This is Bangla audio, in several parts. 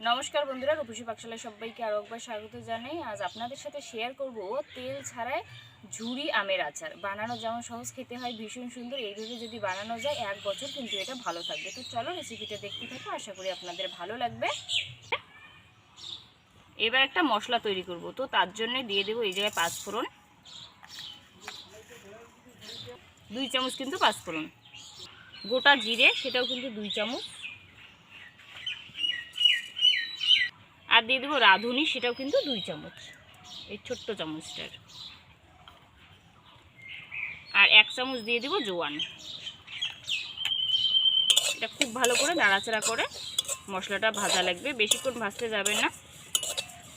নমস্কার বন্ধুরা, রূপসী পাকশালায় সবাইকে আরও একবার স্বাগত জানাই। আজ আপনাদের সাথে শেয়ার করব তেল ছাড়াই ঝুরি আমের আচার। বানানো যেমন সহজ খেতে হয়, ভীষণ সুন্দর। এইভাবে যদি বানানো যায়, এক বছর কিন্তু এটা ভালো থাকবে। তো চলো রেসিপিটা দেখতে থাকো, আশা করি আপনাদের ভালো লাগবে। এবার একটা মশলা তৈরি করব। তো তার জন্য দিয়ে দেবো এই জায়গায় পাঁচফোড়ন। দুই চামচ কিন্তু পাঁচফোড়ন। গোটা জিরে, সেটাও কিন্তু দুই চামচ। আর দিয়ে দেবো রাঁধুনি, সেটাও কিন্তু দুই চামচ। এই ছোট্ট চামচটার। আর এক চামচ দিয়ে দেবো জোয়ান। এটা খুব ভালো করে নাড়াচাড়া করে মশলাটা ভাজা লাগবে, বেশিক্ষণ ভাজতে যাবে না।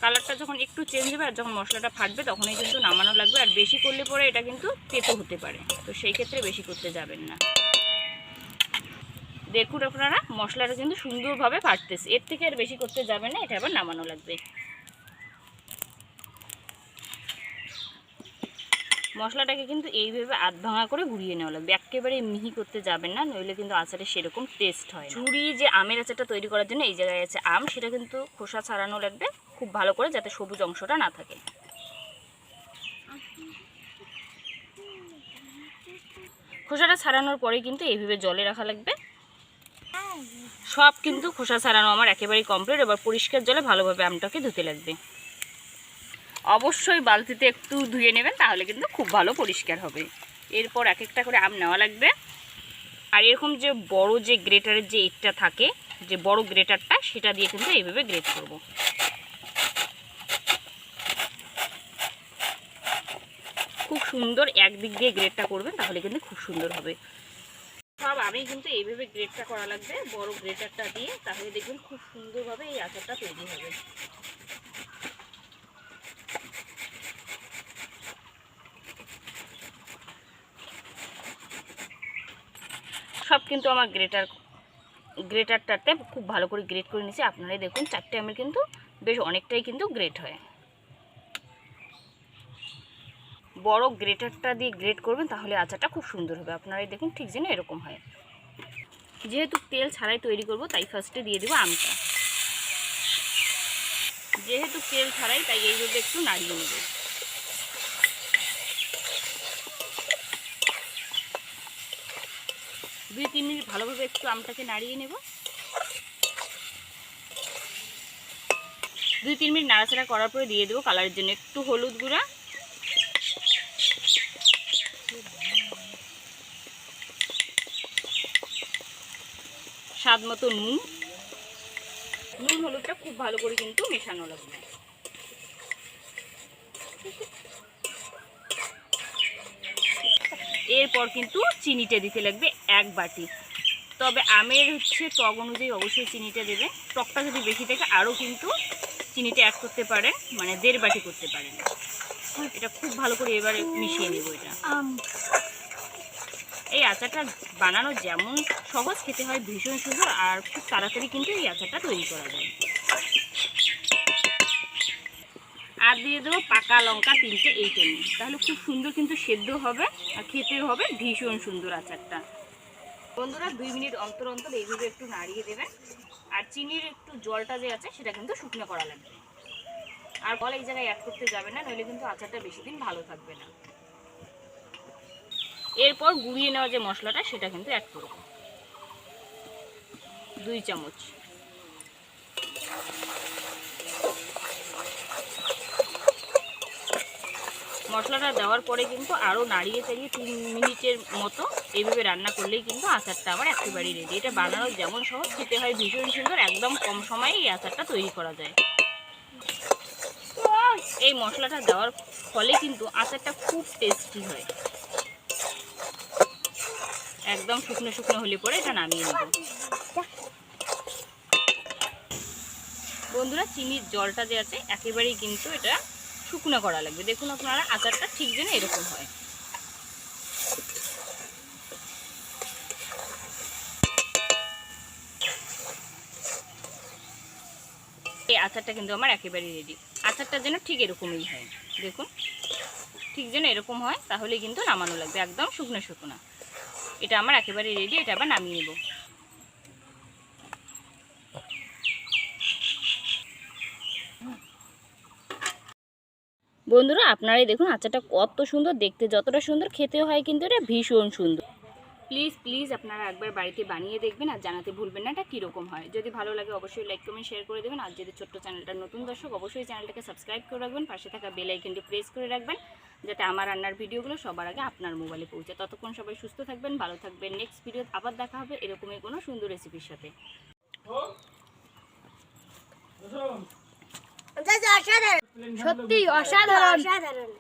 কালারটা যখন একটু চেঞ্জ হবে আর যখন মশলাটা ফাটবে, তখনই কিন্তু নামানো লাগবে। আর বেশি করলে পরে এটা কিন্তু তেতো হতে পারে। তো সেই ক্ষেত্রে বেশি করতে যাবেন না। দেখুন আপনারা, মশলাটা কিন্তু সুন্দরভাবে ফাটতেছে। এর থেকে আর বেশি করতে যাবে না, এটা আবার নামানো লাগবে। মশলাটাকে কিন্তু এইভাবে আধ ভাঙা করে গুঁড়িয়ে নেওয়া লাগবে। একেবারে মিহি করতে যাবেন না, নইলে কিন্তু আচারে সেরকম টেস্ট হয় ঝুড়ি যে আমের আচারটা তৈরি করার জন্য এই জায়গায় আছে আম, সেটা কিন্তু খোসা ছাড়ানো লাগবে খুব ভালো করে যাতে সবুজ অংশটা না থাকে। খোসাটা ছাড়ানোর পরে কিন্তু এইভাবে জলে রাখা লাগবে। সব কিন্তু খোসা ছাড়ানো আমার একেবারেই কমপ্লিট এবার পরিষ্কার জলে ভালোভাবে আমটাকে ধুতে লাগবে। অবশ্যই বালতিতে একটু ধুয়ে নেবেন, তাহলে কিন্তু খুব ভালো পরিষ্কার হবে। এরপর এক একটা করে আম নেওয়া লাগবে। আর এরকম যে বড় যে গ্রেটারের যে ইটটা থাকে, যে বড় গ্রেটারটা, সেটা দিয়ে কিন্তু এইভাবে গ্রেট করব। খুব সুন্দর একদিক দিয়ে গ্রেটটা করবেন, তাহলে কিন্তু খুব সুন্দর হবে। সব আমি কিন্তু এইভাবে গ্রেটটা করা লাগবে, বড় গ্রেটারটা দিয়ে। তাহলে দেখবেন খুব সুন্দরভাবে এই আচারটা তৈরি হবে। সব কিন্তু আমার গ্রেটার গ্রেটারটাতে খুব ভালো করে গ্রেট করে নিয়েছি। আপনারাই দেখুন, চারটে আমের কিন্তু বেশ অনেকটাই কিন্তু গ্রেট হয়। বড় গ্রেটারটা দিয়ে গ্রেট করবেন, তাহলে আচারটা খুব সুন্দর হবে। আপনারাই দেখুন ঠিক যেন এরকম হয়। যেহেতু তেল ছাড়াই তৈরি করব, তাই ফার্স্টে দিয়ে দেবো আমটা। যেহেতু তেল ছাড়াই, তাই এইভাবে একটু নাড়িয়ে নেব। দুই, তিন মিনিট ভালোভাবে একটু আমটাকে নাড়িয়ে নেব। দুই, তিন মিনিট নাড়াচাড়া করার পরে দিয়ে দেবো কালারের জন্য একটু হলুদ গুঁড়া। স্বাদ মতো নুন। নুন হলুদটা খুব ভালো করে কিন্তু মেশানো লাগবে। এরপর কিন্তু চিনিটা দিতে লাগবে এক বাটি। তবে আমের হচ্ছে টক অনুযায়ী অবশ্যই চিনিটা দেবে। টকটা যদি বেশি থাকে, আরও কিন্তু চিনিটা অ্যাড করতে পারেন মানে দেড় বাটি করতে পারেন। এটা খুব ভালো করে এবারে মিশিয়ে নেব এটা। এই আচারটা বানানো যেমন সহজ, খেতে হয় ভীষণ সুন্দর আর খুব তাড়াতাড়ি কিন্তু এই আচারটা তৈরি করা যায়। আর দিয়ে দেবো পাকা লঙ্কা তিনটে এই টেনে তাহলে খুব সুন্দর কিন্তু সেদ্ধ হবে আর খেতেও হবে ভীষণ সুন্দর আচারটা। বন্ধুরা, দুই মিনিট অন্তর অন্তর এইভাবে একটু নাড়িয়ে দেবেন আর চিনির একটু জলটা যে আছে, সেটা কিন্তু শুকনো করা লাগবে। আর বল এই জায়গায় অ্যাড করতে যাবে না, নইলে কিন্তু আচারটা বেশি দিন ভালো থাকবে না। এরপর গুঁড়িয়ে নেওয়া যে মশলাটা, সেটা কিন্তু অ্যাড করব। দুই চামচ। মশলাটা দেওয়ার পরে কিন্তু আরও নাড়িয়ে চাড়িয়ে তিন মিনিটের মতো এইভাবে রান্না করলেই কিন্তু আচারটা আবার একেবারেই রেডি এটা বানানো যেমন সহজ, খেতে হয় ভীষণ সুন্দর, একদম কম সময়ে এই আচারটা তৈরি করা যায়। এই মশলাটা দেওয়ার ফলে কিন্তু আচারটা খুব টেস্টি হয়। একদম শুকনো শুকনো হলে পরে এটা নামিয়ে নেব। বন্ধুরা, চিনির জলটা যে আছে, একেবারেই কিন্তু এটা শুকনো করা লাগবে। দেখুন আপনারা, আচারটা ঠিক যেন এরকম হয়। এই আচারটা কিন্তু আমার একেবারেই রেডি আচারটা যেন ঠিক এরকমই হয়। দেখুন, ঠিক যেন এরকম হয়, তাহলে কিন্তু নামানো লাগবে, একদম শুকনো শুকনো। এটা আমার একেবারে রেডি এটা আবার নামিয়ে নেব। বন্ধুরা, আপনারাই দেখুন আচারটা কত সুন্দর, দেখতে যতটা সুন্দর, খেতেও হয় কিন্তু এটা ভীষণ সুন্দর। প্লিজ প্লিজ আপনারা একবার বাড়িতে বানিয়ে দেখবেন আর জানাতে ভুলবেন না এটা কীরকম হয়। যদি ভালো লাগে অবশ্যই লাইক কমেন্ট শেয়ার করে দেবেন। আর যদি ছোট্ট চ্যানেলটা নতুন দর্শক, অবশ্যই চ্যানেলটাকে সাবস্ক্রাইব করে রাখবেন। পাশে থাকা বেল আইকনটি প্রেস করে রাখবেন। যাতে আমার রান্নার ভিডিওগুলো সবার আগে আপনার মোবাইলে পৌঁছে। ততক্ষণ সবাই সুস্থ থাকবেন ভালো থাকবেন। নেক্সট ভিডিও আবার দেখা হবে এরকমই কোনো সুন্দর রেসিপির সাথে। সত্যি অসাধারণ। অসাধারণ।